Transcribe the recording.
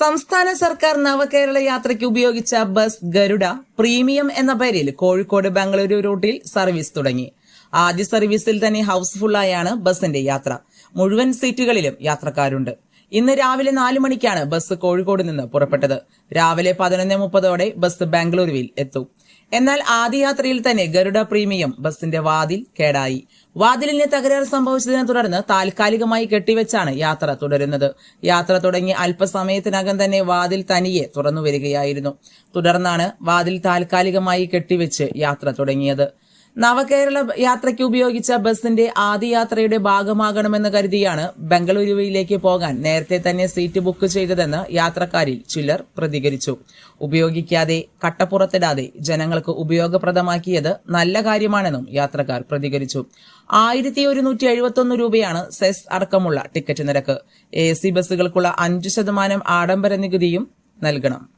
സംസ്ഥാന സർക്കാർ നവകേരള യാത്രയ്ക്ക് ഉപയോഗിച്ച ബസ് ഗരുഡ പ്രീമിയം എന്ന പേരിൽ കോഴിക്കോട് ബംഗളൂരു റൂട്ടിൽ സർവീസ് തുടങ്ങി. ആദ്യ സർവീസിൽ തന്നെ ഹൌസ്ഫുള്ളായാണ് ബസിന്റെ യാത്ര. മുഴുവൻ സീറ്റുകളിലും യാത്രക്കാരുണ്ട്. ഇന്ന് രാവിലെ നാലു മണിക്കാണ് ബസ് കോഴിക്കോട് നിന്ന് പുറപ്പെട്ടത്. രാവിലെ പതിനൊന്ന് മുപ്പതോടെ ബസ് ബാംഗ്ലൂരുവിൽ എത്തും. എന്നാൽ ആദ്യ യാത്രയിൽ തന്നെ ഗരുഡ പ്രീമിയം ബസിന്റെ വാതിൽ കേടായി. വാതിലിന് തകരാർ സംഭവിച്ചതിനെ തുടർന്ന് താൽക്കാലികമായി കെട്ടിവെച്ചാണ് യാത്ര തുടരുന്നത്. യാത്ര തുടങ്ങി അല്പസമയത്തിനകം തന്നെ വാതിൽ തനിയെ തുറന്നു വരികയായിരുന്നു തുടർന്നാണ് വാതിൽ താൽക്കാലികമായി കെട്ടിവെച്ച് യാത്ര തുടങ്ങിയത്. നവകേരള യാത്രയ്ക്ക് ഉപയോഗിച്ച ബസിന്റെ ആദ്യ യാത്രയുടെ ഭാഗമാകണമെന്ന് കരുതിയാണ് ബംഗളൂരുവിലേക്ക് പോകാൻ നേരത്തെ തന്നെ സീറ്റ് ബുക്ക് ചെയ്തതെന്ന് യാത്രക്കാരിൽ ചിലർ പ്രതികരിച്ചു. ഉപയോഗിക്കാതെ കട്ടപ്പുറത്തിടാതെ ജനങ്ങൾക്ക് ഉപയോഗപ്രദമാക്കിയത് നല്ല കാര്യമാണെന്നും യാത്രക്കാർ പ്രതികരിച്ചു. ആയിരത്തി ഒരുന്നൂറ്റി എഴുപത്തൊന്ന് രൂപയാണ് സെസ് അടക്കമുള്ള ടിക്കറ്റ് നിരക്ക്. എ സി ബസ്സുകൾക്കുള്ള അഞ്ചു ശതമാനം ആഡംബര നികുതിയും നൽകണം.